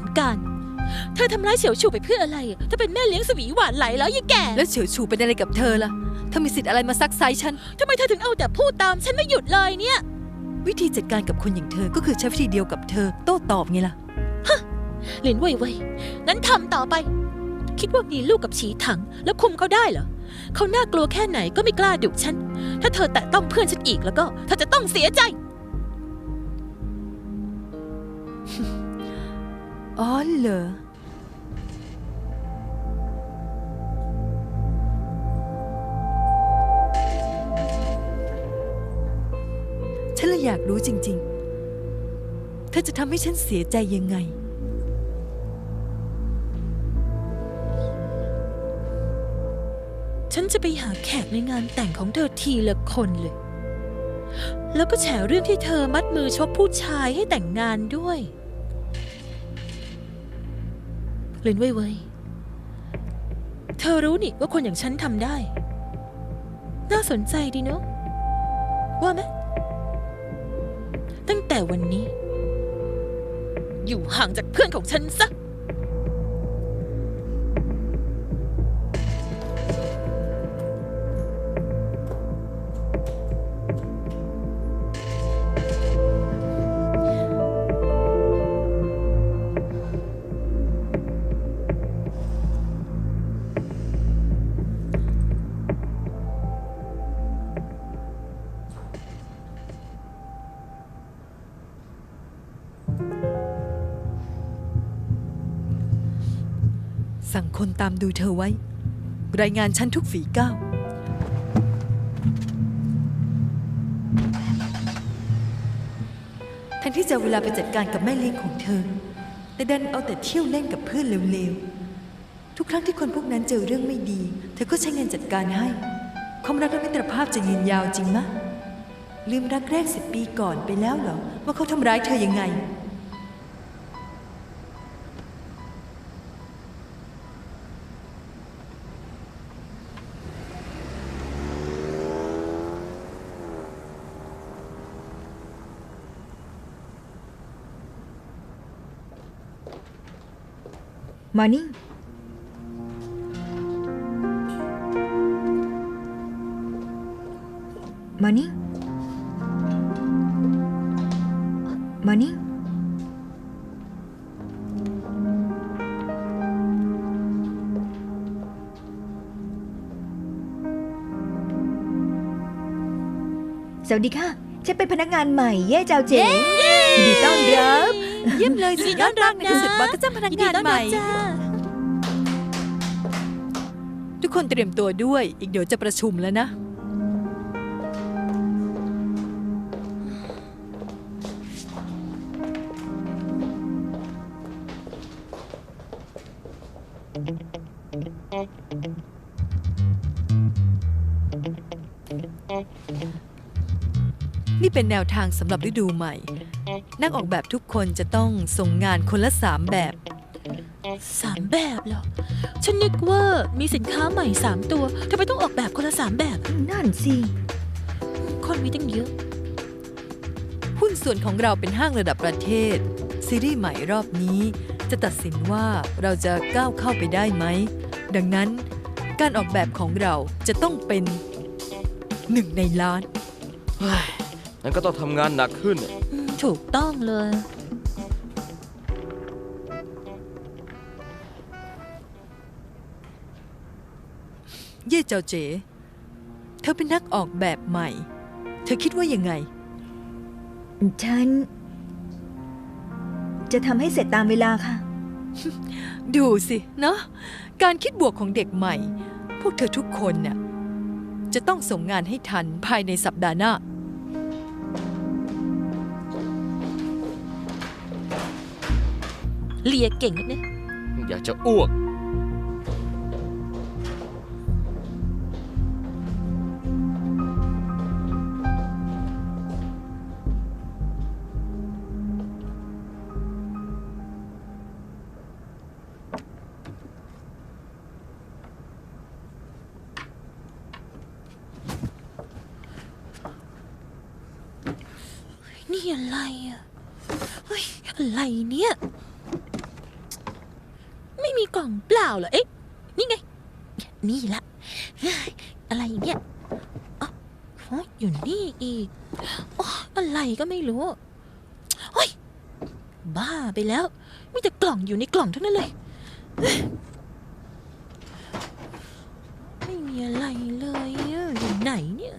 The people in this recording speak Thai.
นการ เธอทำร้ายเฉียวฉูไปเพื่ออะไรเธอเป็นแม่เลี้ยงสวีหวานไหลแล้วยี่แก่ แล้วเฉียวฉูเป็นอะไรกับเธอล่ะเธอมีสิทธิ์อะไรมาซักไซฉันทำไมเธอถึงเอาแต่พูดตามฉันไม่หยุดเลยเนี่ย วิธีจัดการกับคนอย่างเธอก็คือใช้วิธีเดียวกับเธอ โต้ตอบไงล่ะหลินเว่ยเว่ยงั้นทำต่อไป คิดว่ามีลูกกับฉีถัง แล้วคุมเขาได้เหรอเขาน่ากลัวแค่ไหนก็ไม่กล้าดุฉัน ถ้าเธอแตะต้องเพื่อนฉันอีกแล้วก็ เธอจะต้องเสียใจ อ๋อเหรอฉันเลยอยากรู้จริง ๆ เธอจะทำให้ฉันเสียใจยังไง ฉันจะไปหาแขกในงานแต่งของเธอทีละคนเลย แล้วก็แฉเรื่องที่เธอมัดมือชกผู้ชายให้แต่งงานด้วย หลินเว่ยเว่ยเธอรู้นี่ว่าคนอย่างฉันทำได้ น่าสนใจดีเนาะว่าไหมตั้งแต่วันนี้ อยู่ห่างจากเพื่อนของฉันซะ สั่งคนตามดูเธอไว้ รายงานฉันทุกฝีก้าวแทนที่จะเอาเวลาไปจัดการกับแม่เลี้ยงของเธอ แต่ดันเอาแต่เที่ยวเล่นกับเพื่อนเร็วๆ ทุกครั้งที่คนพวกนั้นเจอเรื่องไม่ดี เธอก็ใช้เงินจัดการให้ ความรักและมิตรภาพจะยืนยาวจริงมะ ลืมรักแรกสิบปีก่อนไปแล้วเหรอ ว่าเขาทำร้ายเธอยังไง มานี่มานี่มานี่สวัสดีค่ะ ฉันเป็นพนักงานใหม่ เย่เจ้าเจ๋งยินดีต้อนรับ เยี่ยมเลยสิยินดีต้อนรับในที่สุดนะบอสก็จ้างพนักงานใหม่ยิดีต้อรับจ้าทุกคนเตรียมตัวด้วย อีกเดี๋ยวจะประชุมแล้วนะ นี่เป็นแนวทางสำหรับฤดูใหม่ นักออกแบบทุกคนจะต้องส่งงานคนละสามแบบ สามแบบเหรอ ฉันนึกว่ามีสินค้าใหม่สามตัวทำไมต้องออกแบบคนละสามแบบ นั่นสิ คนมีตั้งเยอะ หุ้นส่วนของเราเป็นห้างระดับประเทศ ซีรีส์ใหม่รอบนี้จะตัดสินว่าเราจะก้าวเข้าไปได้ไหม ดังนั้นการออกแบบของเราจะต้องเป็นหนึ่งในล้านเฮ้ย งั้นก็ต้องทำงานหนักขึ้นอืมถูกต้องเลย เย่เจ้าเจ๋ เธอเป็นนักออกแบบใหม่ เธอคิดว่ายังไง ฉัน จะทำให้เสร็จตามเวลาค่ะ ดูสิเนาะการคิดบวกของเด็กใหม่ พวกเธอทุกคนน่ะจะต้องส่งงานให้ทันภายในสัปดาห์หน้า เลียเก่งนักเนี่ยอยากจะอ้วก นี่อะไรอะเฮ้ยอะไรเนี่ยีกล่องเปล่าเหรอ เอ๊ะ นี่ไง นี่ละ อะไรเนี่ยอ๋ออยู่นี่อีกอ๋ออะไรก็ไม่รู้โอ้ยบ้าไปแล้ว มีแต่กล่องอยู่ในกล่องทั้งนั้นเลย ไม่มีอะไรเลยอยู่ไหนเนี่ย